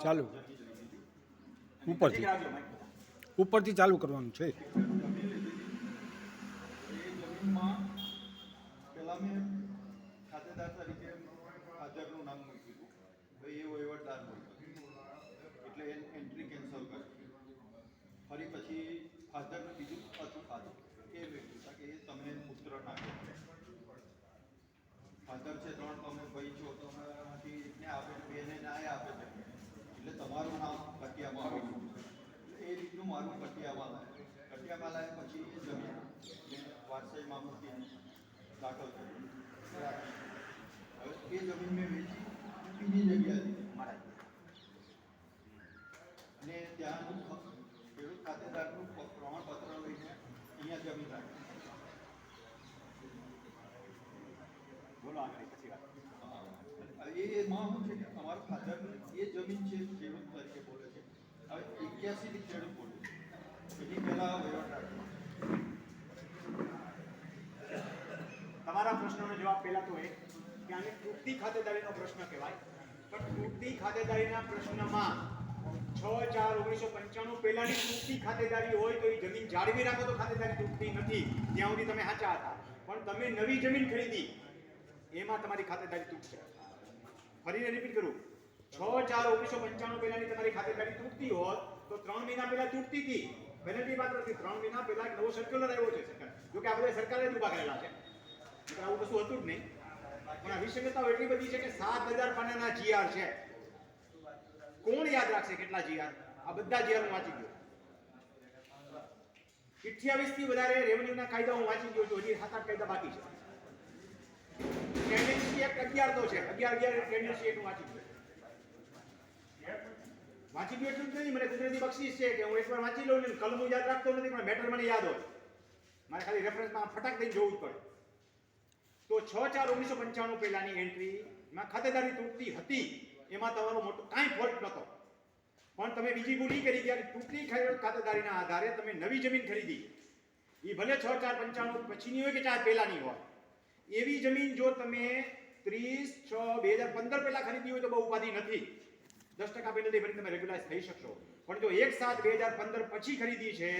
ચાલુ. ઉપરથી. ઉપરથી ચાલુ કરવાનું છે. એટલે એન્ટ્રી કેન્સલ કરી ફરી પછી ફાધરનું બીજું પાછું એ મૂક્યું કે એ તમે પુત્ર નાખો ફાધર છે, ત્રણ તમે ભાઈ છો તમે એકને આપે છે બેને ના આપે છે એટલે તમારું નામ કટિયામાં આવી ગયું એટલે એ રીતનું મારું કટિયામાં લાવે કટિયામાં લાવે પછી એ જમીન મેં વારસાઈમાં મૂકી દાખલ કરી હવે એ જમીન મેં વેચી બીજી જગ્યાએ અને ત્યાંનું ખેડૂત ખાતેદારનું પ્રમાણપત્ર લઈને અહીંયા જમીન રાખી બોલો આગળ પછી વાત એ એમાં શું છે કે અમારા ફાધરની એ જમીન છે ખેડૂત તરીકે બોલે છે. હવે એક્યાસી ખેડૂત બોલે તમારા પ્રશ્નનો જવાબ પહેલા તો એ કે આને તૂટતી ખાતેદારીનો પ્રશ્ન કહેવાય. પણ તૂટતી ખાતેદારીના પ્રશ્નમાં છ ચાર ઓગણીસો પંચાણું પહેલાની તૂટતી ખાતેદારી હોય તો એ જમીન જાળવી રાખો તો ખાતેદારી તૂટતી નથી. ત્યાં સુધી તમે સાચા હતા. પણ તમે નવી જમીન ખરીદી, એમાં તમારી ખાતેદારી તૂટશે. ફરીને રિપીટ કરું. છ ચાર ઓગણીસો પંચાણું પહેલાની તમારી ખાતેદારી તૂટતી હોત તો ત્રણ મહિના પહેલા તૂટતી હતી. પેનલ્ટી માત્ર હતી ત્રણ મહિના પહેલા એક નવો સર્ક્યુલર આવ્યો છે સરકાર. જોકે આપણે સરકારે જ ઊભા કરેલા છે. આવું કશું હતું જ નહીં. પણ આ વિસંગતતાઓ એટલી બધી છે કે સાત હજાર પાનાના જીઆર છે. કોણ યાદ રાખશે કેટલા જીઆર આ બધા જીઆર હું વાંચી ગયો. 28 થી વધારે રેવન્યુના કાયદા હું વાંચી ગયો છું. હજી સાત આઠ કાયદા બાકી છે. ટેન્ડન્સી એક અગિયાર તો છે. અગિયાર અગિયાર ટેન્ડન્સી એક વાંચી ગયો. ગયો જ નહીં મને કુદરતી બક્ષિસ છે કે હું એકવાર વાંચી લઉં ને કલમ યાદ રાખતો નથી, પણ મેટર મને યાદ હોય. મારે ખાલી રેફરન્સમાં ફટાક દઈને જોવું જ પડે. તો છ ચાર ઓગણીસો પંચાણું પહેલાની એન્ટ્રીમાં ખાતેદારી તૂટતી હતી. એમાં તમારો મોટો કાંઈ ફોલ્ટ નહોતો. પણ તમે બીજી ભૂલ કરી કે તૂટતી ખા- ખાતેદારીના આધારે તમે નવી જમીન ખરીદી. એ ભલે છ ચાર પંચાણું પછીની હોય કે ચાર પહેલાની હોય. એવી જમીન જો તમે ત્રીસ છ બે હજાર પંદર પહેલાં ખરીદી હોય તો બહુ ઉપાધિ નથી. દસ ટકા પેનલ્ટી ભરીને તમે રેગ્યુલાઇઝ થઈ શકશો. પણ જો એક સાત બે હજાર પંદર પછી ખરીદી છે,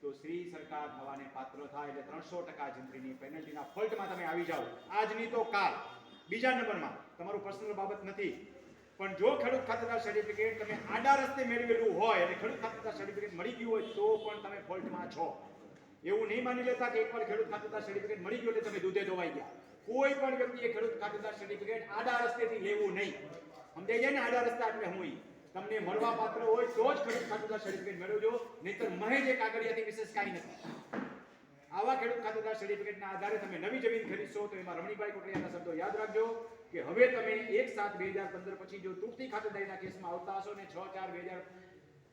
તો શ્રી સરકાર થવાને પાત્ર થાય એટલે ત્રણસો ટકા જંત્રીની પેનલ્ટીના ફોલ્ટમાં તમે આવી જાઓ. આજની તો કાલ. બીજા નંબરમાં, તમારું પર્સનલ બાબત નથી. પણ જો ખેડૂત ખાતેદાર સર્ટિફિકેટ તમે આડા રસ્તે મેળવેલું હોય અને ખેડૂત ખાતેદાર સર્ટિફિકેટ મળી ગયું હોય, તો પણ તમે ફોલ્ટમાં છો. એવું નહીં માની લેતા કે એકવાર ખેડૂત ખાતેદાર સર્ટિફિકેટ મળી ગયું એટલે તમે દૂધે ધોવાઈ ગયા. કોઈ પણ વ્યક્તિએ ખેડૂત ખાતેદાર સર્ટિફિકેટ આડા રસ્તેથી લેવું નહીં. સમજાઈ જાય ને આડા રસ્તા આપણે હું તમને મળવા પાત્ર હોય તો જ ખેડૂત ખાતેદાર સર્ટિફિકેટ મેળવજો. નહીતર મહેજ એક કાગળિયાથી વિશેષ કાંઈ નથી. આવા ખેડૂત ખાતેદાર સર્ટિફિકેટના આધારે તમે નવી જમીન ખરીદશો તો એમાં રમણીભાઈ કોટડિયાના શબ્દો યાદ રાખજો કે હવે તમે એક સાત બે હજાર પંદર પછી જો તૂટતી ખાતેદારીના કેસમાં આવતા હશો ને છ ચાર બે હજાર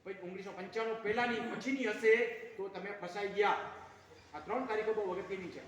ઓગણીસો પંચાણું પહેલાની પછીની હશે તો તમે ફસાઈ ગયા. આ ત્રણ તારીખો બહુ અગત્યની છે.